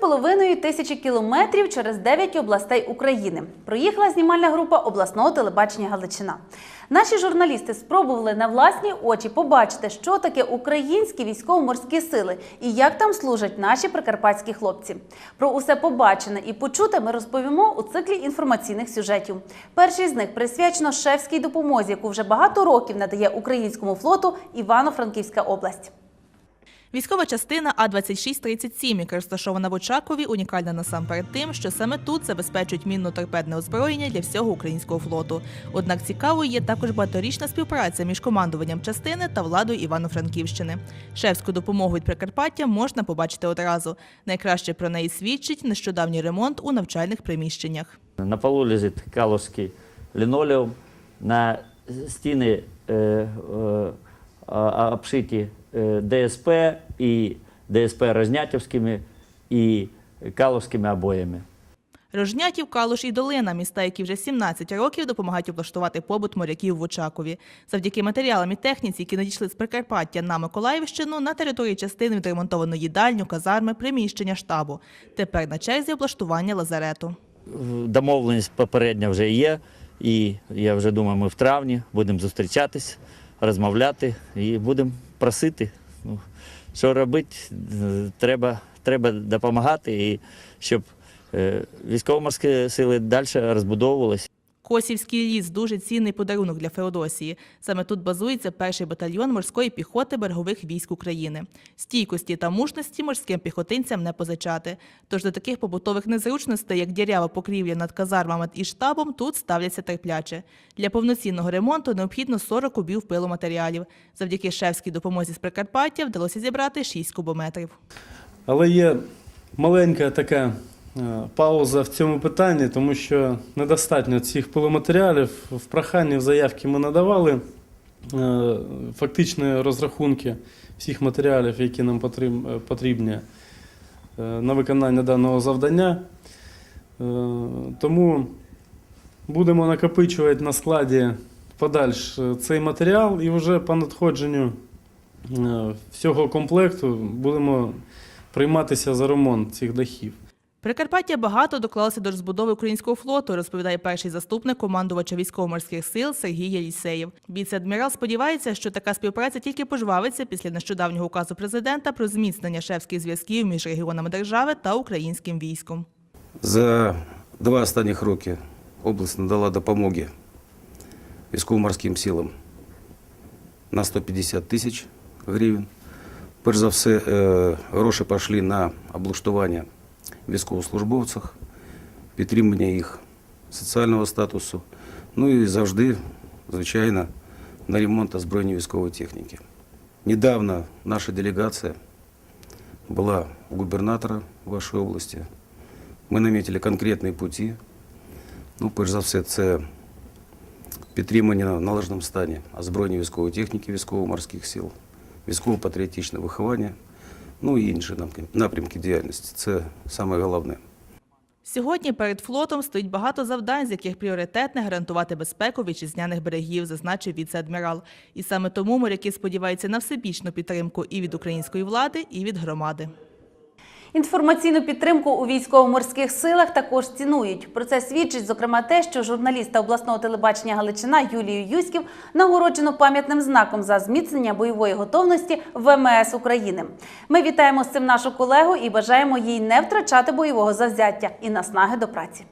3,5 тисячі кілометрів через 9 областей України. Проїхала знімальна група обласного телебачення Галичина. Наші журналісти спробували на власні очі побачити, що таке українські військово-морські сили і як там служать наші прикарпатські хлопці. Про усе побачене і почуте ми розповімо у циклі інформаційних сюжетів. Перший з них присвячено шефській допомозі, яку вже багато років надає українському флоту Івано-Франківська область. Військова частина А-2637, яка розташована в Очакові, унікальна насамперед тим, що саме тут забезпечують мінно-торпедне озброєння для всього українського флоту. Однак цікавою є також багаторічна співпраця між командуванням частини та владою Івано-Франківщини. Шефську допомогу від Прикарпаття можна побачити одразу. Найкраще про неї свідчить нещодавній ремонт у навчальних приміщеннях. На полу лежит каловский линолеум, на стены э, э, а- обшиті э, ДСП і ДСП Рознятівськими і каловськими обоями. Рожнятів, Калуш і Долина – міста, які вже 17 років допомагають облаштувати побут моряків в Очакові. Завдяки матеріалам і техніці, які надійшли з Прикарпаття на Миколаївщину, на території частини відремонтовано їдальню, казарми, приміщення штабу. Тепер на черзі облаштування лазарету. Домовленість попередня вже є, і я вже думаю, ми в травні будемо зустрічатись, розмовляти і будемо просити. Ну, що робити, Е, треба, треба допомагати, і щоб е, військово-морські сили далі розбудовувалися. Косівський ліс – дуже цінний подарунок для Феодосії. Саме тут базується перший батальйон морської піхоти берегових військ України. Стійкості та мужності морським піхотинцям не позичати. Тож до таких побутових незручностей, як дірява покрівля над казармами і штабом, тут ставляться терпляче. Для повноцінного ремонту необхідно 40 кубів пиломатеріалів. Завдяки шефській допомозі з Прикарпаття вдалося зібрати 6 кубометрів. Але є маленька така пауза в цьому питанні, тому що недостатньо цих пиломатеріалів. В проханні в заявки ми надавали е, фактичні розрахунки всіх матеріалів, які нам е, потрібні е, на виконання даного завдання. Е, Тому будемо накопичувати на складі подальш е, цей матеріал і вже по надходженню е, всього комплекту будемо прийматися за ремонт цих дахів. Прикарпаття багато доклалося до розбудови українського флоту, розповідає перший заступник командувача військово-морських сил Сергій Єлісеєв. Віце-адмірал сподівається, що така співпраця тільки пожвавиться після нещодавнього указу президента про зміцнення шефських зв'язків між регіонами держави та українським військом. За два останніх роки область надала допомоги військово-морським силам на 150 тисяч гривень. Перш за все, е, гроші пішли на облаштування військовослужбовців, підтримання їх соціального статусу, ну і завжди, звичайно, на ремонт озброєння військової техніки. Недавно наша делегація була у губернатора вашої області. Ми наметили конкретні путі. Ну, перш за все, це підтримання в належному стані озброєння військової техніки, військово-морських сил, військово-патріотичне виховання, Ну і інші напрям- напрямки діяльності. Це саме головне. Сьогодні перед флотом стоїть багато завдань, з яких пріоритетне гарантувати безпеку вітчизняних берегів, зазначив віце-адмірал. І саме тому моряки сподіваються на всебічну підтримку і від української влади, і від громади. Інформаційну підтримку у військово-морських силах також цінують. Про це свідчить, зокрема, те, що журналіста обласного телебачення Галичина Юлію Юськів нагороджено пам'ятним знаком за зміцнення бойової готовності ВМС України. Ми вітаємо з цим нашу колегу і бажаємо їй не втрачати бойового завзяття і наснаги до праці.